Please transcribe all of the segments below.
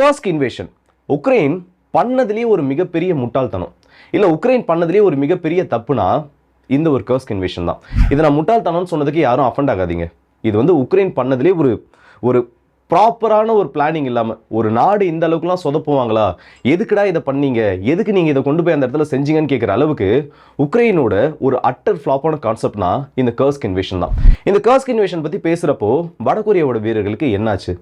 கர்ஸ்க் invasion Ukraine பண்ணதுலேயே ஒரு மிகப்பெரிய முட்டாள்தனம். இல்லை உக்ரைன் பண்ணதுலேயே ஒரு மிகப்பெரிய தப்புனா இந்த ஒரு கர்ஸ்க் இன்வேஷன் தான். இதை நான் முட்டாள்தனம்னு சொன்னதுக்கு யாரும் அஃபண்ட் ஆகாதீங்க. இது வந்து உக்ரைன் பண்ணதுலேயே ஒரு ஒரு ப்ராப்பரான ஒரு பிளானிங் இல்லாமல் ஒரு நாடு இந்த அளவுக்குலாம் சொதப்புவாங்களா? எதுக்குடா இதை பண்ணீங்க? எதுக்கு நீங்கள் இதை கொண்டு போய் அந்த இடத்துல செஞ்சீங்கன்னு கேட்குற அளவுக்கு உக்ரைனோட ஒரு அட்டர் ஃப்ளாப்பான கான்செப்ட்னா இந்த கர்ஸ்க் இன்வேஷன் தான். இந்த கர்ஸ்க் இன்வேஷன் பற்றி பேசுகிறப்போ வடகொரியாவோட வீரர்களுக்கு என்னாச்சு?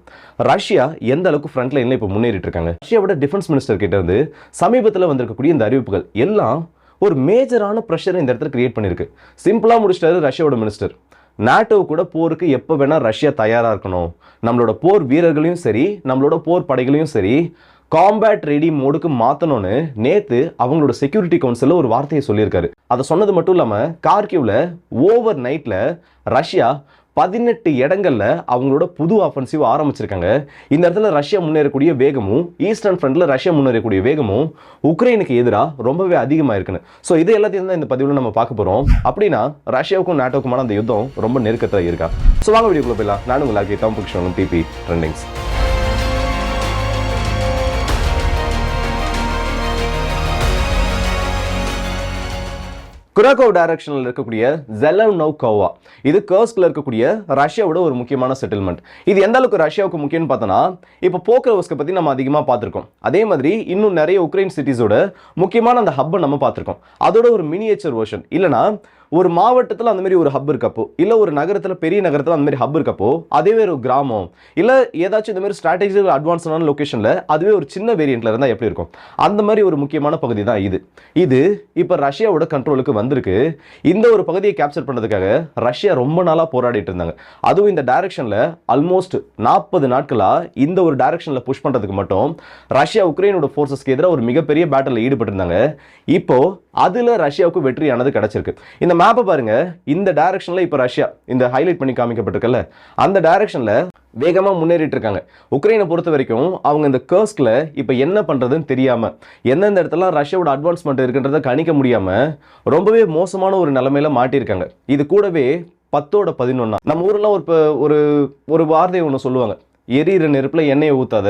ரஷ்யா எந்த அளவுக்கு ஃப்ரண்ட் லைனில் இப்போ முன்னேறிட்டு இருக்காங்க ரஷ்யாவோட டிஃபென்ஸ் மினிஸ்டர் கிட்ட இருந்து சமீபத்தில் வந்திருக்கக்கூடிய இந்த அறிவிப்புகள் எல்லாம் ஒரு மேஜரான ப்ரெஷரை இந்த இடத்துல கிரியேட் பண்ணியிருக்கு. சிம்பிளாக முடிச்சிட்டாரு ரஷ்யாவோட மினிஸ்டர் நாட்டோ கூட போருக்கு எப்போ வேணால் ரஷ்யா தயாராக இருக்கணும். நம்மளோட போர் வீரர்களையும் சரி நம்மளோட போர் படைகளையும் சரி காம்பேட் ரெடி மோடுக்கு மாற்றணும்னு நேற்று அவங்களோட செக்யூரிட்டி கவுன்சிலில் ஒரு வார்த்தையை சொல்லியிருக்காரு. அதை சொன்னது மட்டும் இல்லாமல் கார்கியூவில் ஓவர் நைட்டில் ரஷ்யா பதினெட்டு இடங்கள்ல அவங்களோட புது ஆஃபென்சிவ் ஆரம்பிச்சிருக்காங்க. இந்த இடத்துல ரஷ்யா முன்னேறக்கூடிய வேகமும் ஈஸ்டர்ன் ஃப்ரண்டில் ரஷ்யா முன்னேறக்கூடிய வேகமும் உக்ரைனுக்கு எதிராக ரொம்பவே அதிகமாக இருக்குன்னு. ஸோ இது எல்லாத்தையும் தான் இந்த பதிவில் நம்ம பார்க்க போகிறோம் அப்படின்னா ரஷ்யாவுக்கும் நாட்டோக்குமான அந்த யுத்தம் ரொம்ப நெருக்கத்தில் இருக்கா? ஸோ வாங்க வீடியோக்குள்ளே போயிடலாம். நானும் உங்களுக்கு தம்பு புக்ஷனும் டிபி ட்ரெண்டிங்ஸ் குராகோவ் டைரக்ஷனில் இருக்கக்கூடிய ஜெலவ் நோகோவா இது கர்ஸ்கில் இருக்கக்கூடிய ரஷ்யாவோட ஒரு முக்கியமான செட்டில்மெண்ட் இது எந்த அளவுக்கு ரஷ்யாவுக்கு முக்கியம்னு பார்த்தோன்னா இப்போ போக்ரவஸ்கை பற்றி நம்ம அதிகமாக பார்த்துருக்கோம். அதே மாதிரி இன்னும் நிறைய உக்ரைன் சிட்டிஸோட முக்கியமான அந்த ஹப்பை நம்ம பார்த்துருக்கோம். அதோட ஒரு மினியேச்சர் வேர்ஷன் இல்லைனா ஒரு மாவட்டத்தில் அந்த மாதிரி ஒரு ஹப் இருக்கப்போ இல்லை ஒரு நகரத்தில் பெரிய நகரத்தில் அந்த மாதிரி ஹப் இருக்கப்போ அதுவே ஒரு கிராமம். இல்லை ஏதாச்சும் இந்த மாதிரி ஸ்ட்ராட்டஜிக்கல் அட்வான்ஸான லொக்கேஷனில் அதுவே ஒரு சின்ன வேரியண்ட்டில் இருந்தால் எப்படி இருக்கும்? அந்த மாதிரி ஒரு முக்கியமான பகுதி தான் இது. இது இப்போ ரஷ்யாவோட கண்ட்ரோலுக்கு வந்திருக்கு. இந்த ஒரு பகுதியை கேப்சர் பண்ணதுக்காக ரஷ்யா ரொம்ப நாளாக போராடிட்டு இருந்தாங்க. அதுவும் இந்த டைரக்ஷனில் ஆல்மோஸ்ட் நாற்பது நாட்களாக இந்த ஒரு டைரக்ஷனில் புஷ் பண்ணுறதுக்கு மட்டும் ரஷ்யா உக்ரைனோட ஃபோர்ஸஸ்க்கு எதிராக ஒரு மிகப்பெரிய பேட்டலில் ஈடுபட்டிருந்தாங்க. இப்போ அதில் ரஷ்யாவுக்கு வெற்றியானது கிடச்சிருக்கு. இந்த மேப்பை பாருங்க. இந்த டைரக்ஷனில் இப்போ ரஷ்யா இந்த ஹைலைட் பண்ணி காமிக்கப்பட்டிருக்கல அந்த டைரக்ஷனில் வேகமாக முன்னேறிட்டு இருக்காங்க உக்ரைனை பொறுத்த வரைக்கும் அவங்க இந்த கர்ஸ்கில் இப்போ என்ன பண்ணுறதுன்னு தெரியாமல் எந்தெந்த இடத்துல ரஷ்யாவோட அட்வான்ஸ்மெண்ட் இருக்குன்றதை கணிக்க முடியாமல் ரொம்பவே மோசமான ஒரு நிலைமையில மாட்டியிருக்காங்க. இது கூடவே பத்தோட பதினொன்னா நம்ம ஊர்லாம் ஒரு ஒரு ஒரு வார்த்தை ஒன்று சொல்லுவாங்க. எரியிற நெருப்பில் எண்ணெயை ஊற்றாத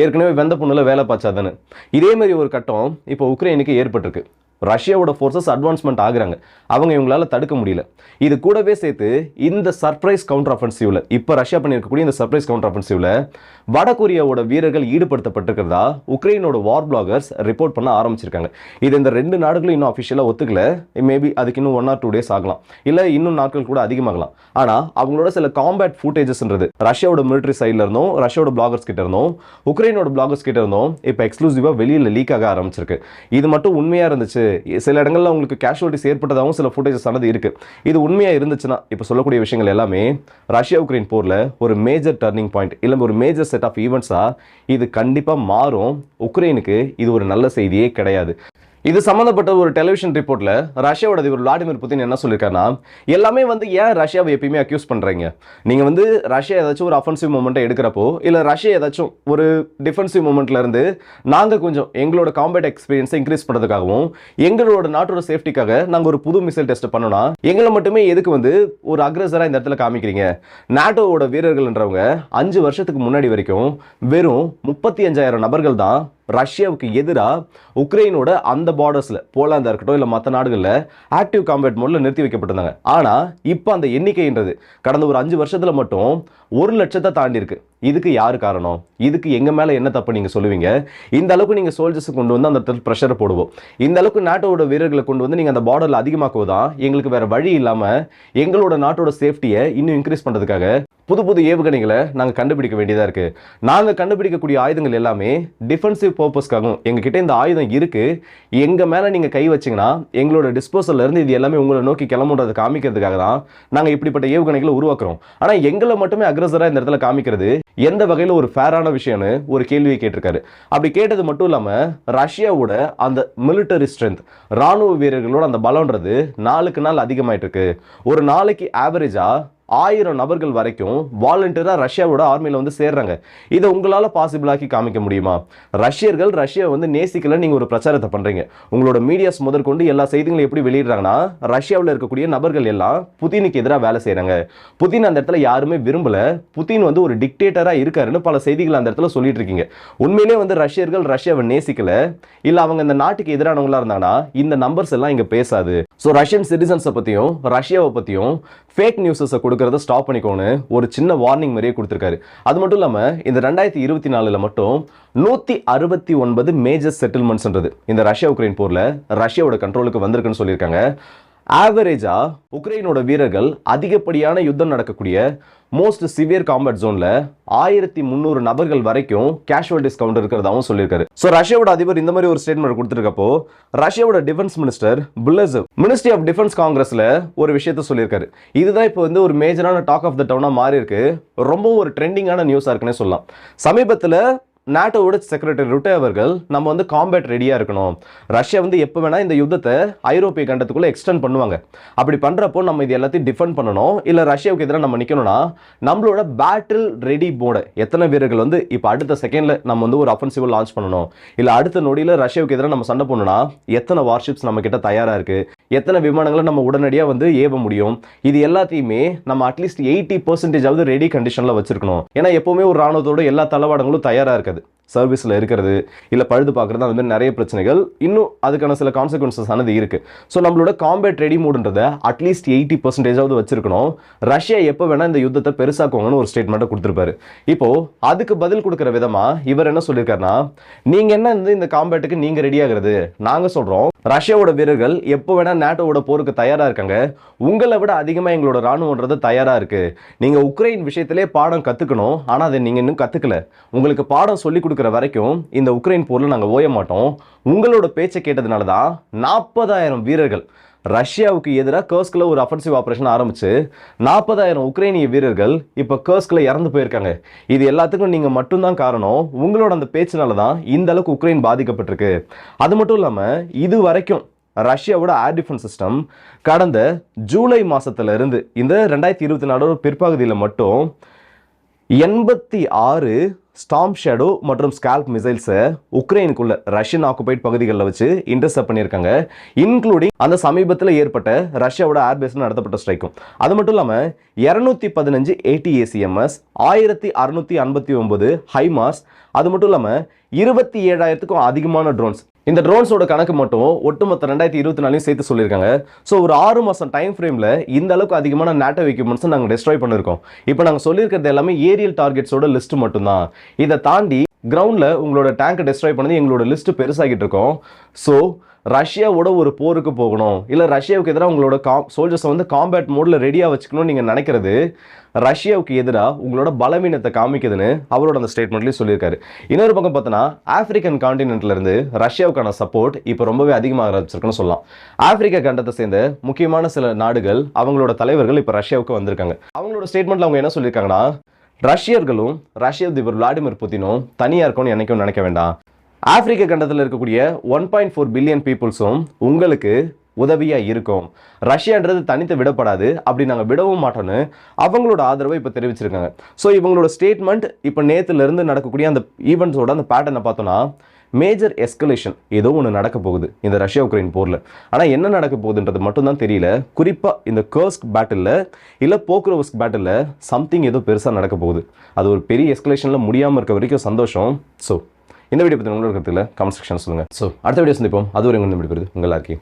ஏற்கனவே வெந்த புண்ணில் வேலை பார்த்தாதானு இதே மாதிரி ஒரு கட்டம் இப்போ உக்ரைனுக்கு ஏற்பட்டிருக்கு. ரஷ்யாவோட ஃபோர்ஸஸ் அட்வான்ஸ்மெண்ட் ஆகுறாங்க. அவங்க இவங்களால தடுக்க முடியல. இது கூடவே சேர்த்து இந்த சர்ப்ரைஸ் கவுண்டர் அஃபென்சிவ்ல இப்போ ரஷ்யா பண்ணியிருக்கக்கூடிய இந்த சர்ப்ரைஸ் கவுண்டர் அஃபென்சிவ்ல வடகொரியாவோட வீரர்கள் ஈடுபடுத்தப்பட்டிருக்கிறதா உக்ரைனோட வார் பிளாகர்ஸ் ரிப்போர்ட் பண்ண ஆரம்பிச்சிருக்காங்க. இது இந்த ரெண்டு நாடுகளும் இன்னும் அஃபிஷியலாக ஒத்துக்கல. மேபி அதுக்கு இன்னும் ஒன் ஆர் டூ டேஸ் ஆகலாம். இல்லை இன்னும் நாட்கள் கூட அதிகமாகலாம். ஆனால் அவங்களோட சில காம்பேட் ஃபுட்டேஜஸ்ன்றது ரஷ்யாவோட மிலிட்டரி சைடில் இருந்தும் ரஷ்யாவோட பிளாகர்ஸ் கிட்ட இருந்தும் உக்ரைனோட பிளாகர்ஸ் கிட்ட இருந்தும் இப்போ எக்ஸ்க்ளூசிவாக வெளியில் லீக் ஆக ஆரம்பிச்சிருக்கு. இது மட்டும் உண்மையாக இருந்துச்சு? சில இடங்கள்ல உங்களுக்கு கேஷுவலிட்டிஸ் ஏற்பட்டதாகவும் சில ஃபுட்டேஜஸ் ஆனது இருக்கு. இது உண்மையாக இருந்துச்சுன்னா இப்போ சொல்லக்கூடிய விஷயங்கள் எல்லாமே ரஷ்யா உக்ரைன் போரில் ஒரு மேஜர் டர்னிங் பாயிண்ட் இல்லை ஒரு மேஜர் செட் ஆஃப் ஈவெண்ட்ஸாக இது கண்டிப்பாக மாறும். உக்ரைனுக்கு இது ஒரு நல்ல செய்தியே கிடையாது. இது சம்மந்தப்பட்ட ஒரு டெலிவிஷன் ரிப்போர்ட்ல ரஷ்யாவோட அதிபர் விளாடிமிர் புதின் என்ன சொல்லியிருக்காருன்னா எல்லாமே வந்து ஏன் ரஷ்யாவை எப்பயுமே அக்யூஸ் பண்ணுறீங்க நீங்கள் வந்து ரஷ்யா ஏதாச்சும் ஒரு அஃபென்சிவ் மூமெண்ட்டை எடுக்கிறப்போ இல்லை ரஷ்யா ஏதாச்சும் ஒரு டிஃபென்சிவ் மூமெண்ட்லேருந்து நாங்கள் கொஞ்சம் எங்களோட காம்பேட் எக்ஸ்பீரியன்ஸை இன்க்ரீஸ் பண்ணுறதுக்காகவும் எங்களோட நாட்டோட சேஃப்டிக்காக நாங்கள் ஒரு புது மிசைல் டெஸ்ட் பண்ணோம்னா எங்களை மட்டுமே எதுக்கு வந்து ஒரு அக்ரஸராக இந்த இடத்துல காமிக்கிறீங்க? நாட்டோவோட வீரர்கள்ன்றவங்க அஞ்சு வருஷத்துக்கு முன்னாடி வரைக்கும் வெறும் முப்பத்தி அஞ்சாயிரம் நபர்கள் தான் ரஷ்யாவுக்கு எதிராக உக்ரைனோட அந்த பார்டர்ஸில் போலாந்தா இருக்கட்டும் இல்லை மற்ற நாடுகளில் ஆக்டிவ் காம்பேட் மோடில் நிறுத்தி வைக்கப்பட்டிருந்தாங்க. ஆனால் இப்போ அந்த எண்ணிக்கைன்றது கடந்த ஒரு அஞ்சு வருஷத்தில் மட்டும் ஒரு லட்சத்தை தாண்டி இருக்கு. இதுக்கு யார் காரணம்? இதுக்கு எங்கள் மேலே என்ன தப்பு நீங்கள் சொல்லுவீங்க? இந்த அளவுக்கு நீங்கள் சோல்ஜர்ஸ் கொண்டு வந்து அந்த இடத்துல ப்ரெஷரை போடுவோம். இந்த அளவுக்கு நாட்டோட வீரர்களை கொண்டு வந்து நீங்கள் அந்த பார்டரில் அதிகமாக்குவதான் எங்களுக்கு வேறு வழி இல்லாமல் எங்களோட நாட்டோட சேஃப்டியை இன்னும் இன்க்ரீஸ் பண்ணுறதுக்காக புது புது ஏவுகணைகளை நாங்கள் கண்டுபிடிக்க வேண்டியதாக இருக்குது நாங்கள் கண்டுபிடிக்கக்கூடிய ஆயுதங்கள் எல்லாமே டிஃபென்சிவ் பர்பஸ்க்காகவும் எங்ககிட்ட இந்த ஆயுதம் இருக்குது எங்கள் மேலே நீங்கள் கை வச்சிங்கன்னா எங்களோட டிஸ்போசல்லேருந்து இருந்து இது எல்லாமே உங்களை நோக்கி கிளம்புன்றதை காமிக்கிறதுக்காக தான் நாங்கள் இப்படிப்பட்ட ஏவுகணைகளை உருவாக்குறோம். ஆனால் எங்களை மட்டுமே அக்ரஸராக இந்த இடத்துல காமிக்கிறது எந்த வகையில் ஒரு ஃபேரான விஷயம்னு ஒரு கேள்வியை கேட்டிருக்காரு. அப்படி கேட்டது மட்டும் இல்லாமல் ரஷ்யாவோட அந்த மிலிட்டரி ஸ்ட்ரென்த் ராணுவ வீரர்களோட அந்த பலம்ன்றது நாளுக்கு நாள் அதிகமாயிட்டு இருக்கு ஒரு நாளைக்கு ஆவரேஜாக ஆயிரம் நபர்கள் வரைக்கும் வாலண்டியராக ரஷ்யாவோட ஆர்மியில் வந்து சேர்றாங்க. இதை உங்களால் பாசிபிளாக்கி காமிக்க முடியுமா? ரஷ்யர்கள் ரஷ்யா வந்து நேசிக்கல நீங்கள் ஒரு பிரச்சாரத்தை பண்ணுறீங்க உங்களோட மீடியாஸ் முதற்கொண்டு எல்லா செய்திகளும் எப்படி வெளியிடுறாங்கன்னா ரஷ்யாவில் இருக்கக்கூடிய நபர்கள் எல்லாம் புதினுக்கு எதிராக வேலை செய்கிறாங்க புதின் அந்த இடத்துல யாருமே விரும்பல. புதின் வந்து ஒரு டிக்டேட்டராக இருக்காருன்னு பல செய்திகள் அந்த இடத்துல சொல்லிட்டு இருக்கீங்க. உண்மையிலே வந்து ரஷ்யர்கள் ரஷ்யாவை நேசிக்கல. இல்லை அவங்க இந்த நாட்டுக்கு எதிரானவங்களா இருந்தாங்கன்னா இந்த நம்பர்ஸ் எல்லாம் இங்கே பேசாது. ஸோ ரஷ்யன் சிட்டிசன்ஸை பற்றியும் ரஷ்யாவை பற்றியும் ஃபேக் நியூஸஸை கொடுக்கறத ஸ்டாப் பண்ணிக்கோன்னு ஒரு சின்ன வார்னிங் மாதிரியே கொடுத்துருக்காரு. அது மட்டும் இல்லாமல் இந்த ரெண்டாயிரத்தி இருபத்தி நாலில் மட்டும் நூற்றி அறுபத்தி ஒன்பது மேஜர் செட்டில்மெண்ட்ஸ்ன்றது இந்த ரஷ்யா உக்ரைன் போரில் ரஷ்யாவோட கண்ட்ரோலுக்கு வந்திருக்குன்னு சொல்லியிருக்காங்க. ஆவரேஜா உக்ரைனோட வீரர்கள் அதிகப்படியான யுத்தம் நடக்கக்கூடிய மோஸ்ட் சிவியர் காம்பேட் ஜோன்ல ஆயிரத்தி முந்நூறு நபர்கள் வரைக்கும் கேஷுவல் டிஸ்கவுண்ட் இருக்கிறதாவும் சொல்லியிருக்காரு. ஸோ ரஷ்யாவோட அதிபர் இந்த மாதிரி ஒரு ஸ்டேட்மெண்ட் கொடுத்துருக்கப்போ ரஷ்யாவோட defence minister Belousov ministry of defence காங்கிரஸ்ல ஒரு விஷயத்த சொல்லியிருக்காரு. இதுதான் இப்போ வந்து ஒரு மேஜரான டாக் ஆஃப் த டவுனாக மாறி இருக்கு ரொம்பவும் ஒரு ட்ரெண்டிங்கான நியூஸாக இருக்குன்னே சொல்லலாம். சமீபத்தில் நாட்டோட செக்ரட்டரி ருட்டே அவர்கள் நம்ம வந்து காம்பேட் ரெடியாக இருக்கணும். ரஷ்யா வந்து எப்போ வேணால் இந்த யுத்தத்தை ஐரோப்பிய கண்டத்துக்குள்ளே எக்ஸ்டெண்ட் பண்ணுவாங்க. அப்படி பண்ணுறப்போ நம்ம இது எல்லாத்தையும் டிஃபெண்ட் பண்ணணும். இல்லை ரஷ்யாவுக்கு எதிராக நம்ம நிற்கணும்னா நம்மளோட பேட்டில் ரெடி போர்டு எத்தனை வீரர்கள் வந்து இப்போ அடுத்த செகண்டில் நம்ம வந்து ஒரு அஃபென்சிவ் லான்ச் பண்ணணும். இல்லை அடுத்த நொடியில் ரஷ்யாவுக்கு எதிராக நம்ம சண்டை பண்ணணும்னா எத்தனை வார்ஷிப்ஸ் நம்ம கிட்ட தயாராக இருக்குது எத்தனை விமானங்களை நம்ம உடனடியாக வந்து ஏவ முடியும்? இது எல்லாத்தையுமே நம்ம அட்லீஸ்ட் எயிட்டி பர்சன்டேஜாவது ரெடி கண்டிஷனில் வச்சிருக்கணும். ஏன்னா எப்போவுமே ஒரு ராணுவத்தோட எல்லா தளவாடங்களும் தயாராக இருக்காது. சர்வீஸில் இருக்கிறது இல்லை பழுது பார்க்குறது அந்த மாதிரி நிறைய பிரச்சனைகள். இன்னும் அதுக்கான சில கான்சிக்வன்சஸ் ஆனது இருக்கு. ஸோ நம்மளோட காம்பேட் ரெடி மூடுன்றதை அட்லீஸ்ட் எயிட்டி பர்சன்டேஜாவது வச்சிருக்கணும். ரஷ்யா எப்போ வேணால் இந்த யுத்தத்தை பெருசாக்குவாங்கன்னு ஒரு ஸ்டேட்மெண்ட்டை கொடுத்துருப்பாரு. இப்போ அதுக்கு பதில் கொடுக்குற விதமா இவர் என்ன சொல்லியிருக்காருன்னா நீங்க என்ன வந்து இந்த காம்பேட்டுக்கு நீங்க ரெடி ஆகுறது? நாங்க சொல்றோம் ரஷ்யாவோட வீரர்கள் எப்போ வேணா நேட்டோவோட போருக்கு தயாரா இருக்காங்க. உங்களை விட அதிகமா எங்களோட ராணுவன்றது தயாரா இருக்கு. நீங்க உக்ரைன் விஷயத்திலே பாடம் கத்துக்கணும். ஆனா அதை நீங்க இன்னும் கத்துக்கல. உங்களுக்கு பாடம் சொல்லி கொடுக்குற வரைக்கும் இந்த உக்ரைன் போரில் நாங்கள் ஓய மாட்டோம். உங்களோட பேச்சை கேட்டதுனால தான் நாற்பதாயிரம் வீரர்கள் ரஷ்யாவுக்கு எதிராக கர்ஸ்கில் ஒரு அஃபென்சிவ் ஆப்ரேஷன் ஆரம்பிச்சு நாற்பதாயிரம் உக்ரைனிய வீரர்கள் இப்போ கர்ஸ்கில் இறந்து போயிருக்காங்க. இது எல்லாத்துக்கும் நீங்கள் மட்டும்தான் காரணம். உங்களோட அந்த பேச்சினால தான் இந்த அளவுக்கு உக்ரைன் பாதிக்கப்பட்டிருக்கு. அது மட்டும் இல்லாமல் இது வரைக்கும் ரஷ்யாவோட ஏர் டிஃபென்ஸ் சிஸ்டம் கடந்த ஜூலை மாதத்துல இருந்து இந்த ரெண்டாயிரத்தி இருபத்தி நாலோட பிற்பகுதியில் மட்டும் எண்பத்தி ஆறு ஸ்டாம் ஷேடோ மற்றும் ஸ்கால்ப் மிசைல்ஸை உக்ரைனுக்குள்ள ரஷ்யன் ஆக்குபைட் பகுதிகளில் வச்சு இன்டர்செப்ட் பண்ணியிருக்காங்க. இன்க்ளூடிங் அந்த சமீபத்தில் ஏற்பட்ட ரஷ்யாவோட ஏர்பேஸில் நடத்தப்பட்ட ஸ்ட்ரைக்கும் அது மட்டும் இல்லாமல் இரநூத்தி பதினஞ்சு ஏடிஏசிஎம்எஸ் ஆயிரத்தி அறுநூத்தி ஐம்பத்தி ஒன்பது ஹைமாஸ் அது மட்டும் இல்லாமல் இருபத்தி ஏழாயிரத்துக்கும் அதிகமான ட்ரோன்ஸ் இந்த ட்ரோன்ஸோட கணக்கு மட்டும் ஒட்டுமொத்த ரெண்டாயிரத்தி இருபத்தி நாலையும் சேர்த்து சொல்லியிருக்காங்க. ஸோ ஒரு ஆறு மாதம் டைம் ஃப்ரேமில் இந்த அளவுக்கு அதிகமான நேட்டோ எக்யூப்மெண்ட்ஸை நாங்கள் டெஸ்ட்ராய் பண்ணியிருக்கோம் இப்போ நாங்கள் சொல்லியிருக்கிறது எல்லாமே ஏரியல் டார்கெட்ஸோட லிஸ்ட் மட்டும்தான். இதை தாண்டி கிரவுண்டில் உங்களோட டேங்க்கை டெஸ்ட்ராய் பண்ணது எங்களோட லிஸ்ட்டு பெருசாகிட்டு இருக்கோம். ஸோ ரஷ்யாவோட ஒரு போருக்கு போகணும். இல்லை ரஷ்யாவுக்கு எதிராக உங்களோட கா சோல்ஜர்ஸை வந்து காம்பேட் மோடில் ரெடியாக வச்சுக்கணும்னு நீங்கள் நினைக்கிறது ரஷ்யாவுக்கு எதிராக உங்களோட பலவீனத்தை காமிக்குதுன்னு அவரோட அந்த ஸ்டேட்மெண்ட்லேயும் சொல்லியிருக்காரு. இன்னொரு பக்கம் பார்த்தோன்னா ஆப்பிரிக்கன் காண்டினென்ட்லேருந்து ரஷ்யாவுக்கான சப்போர்ட் இப்போ ரொம்பவே அதிகமாக ஆரம்பிச்சிருக்குன்னு சொல்லலாம். ஆப்பிரிக்கா கண்டத்தை சேர்ந்த முக்கியமான சில நாடுகள் அவங்களோட தலைவர்கள் இப்போ ரஷ்யாவுக்கு வந்திருக்காங்க. அவங்களோட ஸ்டேட்மெண்ட்ல அவங்க என்ன சொல்லியிருக்காங்கன்னா ரஷ்யர்களும் ரஷ்ய அதிபர் விளாடிமிர் புதினும் தனியாக இருக்கும்னு என்னைக்கும் நினைக்க வேண்டாம். ஆப்பிரிக்க கண்டத்தில் இருக்கக்கூடிய ஒன் பாயிண்ட் ஃபோர் பில்லியன் பீப்புள்ஸும் உங்களுக்கு உதவியாக இருக்கும். ரஷ்யான்றது தனித்து விடப்படாது. அப்படி நாங்கள் விடவும் மாட்டோம்னு அவங்களோட ஆதரவை இப்போ தெரிவிச்சிருக்காங்க. ஸோ இவங்களோட ஸ்டேட்மெண்ட் இப்போ நேற்றுலேருந்து நடக்கக்கூடிய அந்த ஈவெண்ட்ஸோட அந்த பேட்டர்னை பார்த்தோன்னா மேஜர் எஸ்கலேஷன் ஏதோ ஒன்று நடக்க போகுது இந்த ரஷ்யா உக்ரைன் போரில். ஆனால் என்ன நடக்க போகுதுன்றது மட்டும்தான் தெரியல. குறிப்பாக இந்த கர்ஸ்க் பேட்டிலில் இல்லை போக்ரோவஸ்க் பேட்டிலில் சம்திங் ஏதோ பெருசாக நடக்க போகுது. அது ஒரு பெரிய எஸ்கலேஷனில் முடியாமல் இருக்க வரைக்கும் சந்தோஷம். ஸோ இந்த வீடியோ பற்றி உங்களோட கருத்துல கமெண்ட் செக்ஷன் சொல்லுங்கள் ஸோ அடுத்த வீடியோ சந்திப்போம். அது ஒரு எங்கே விடுபடுது உங்கள் எல்லாருக்கும்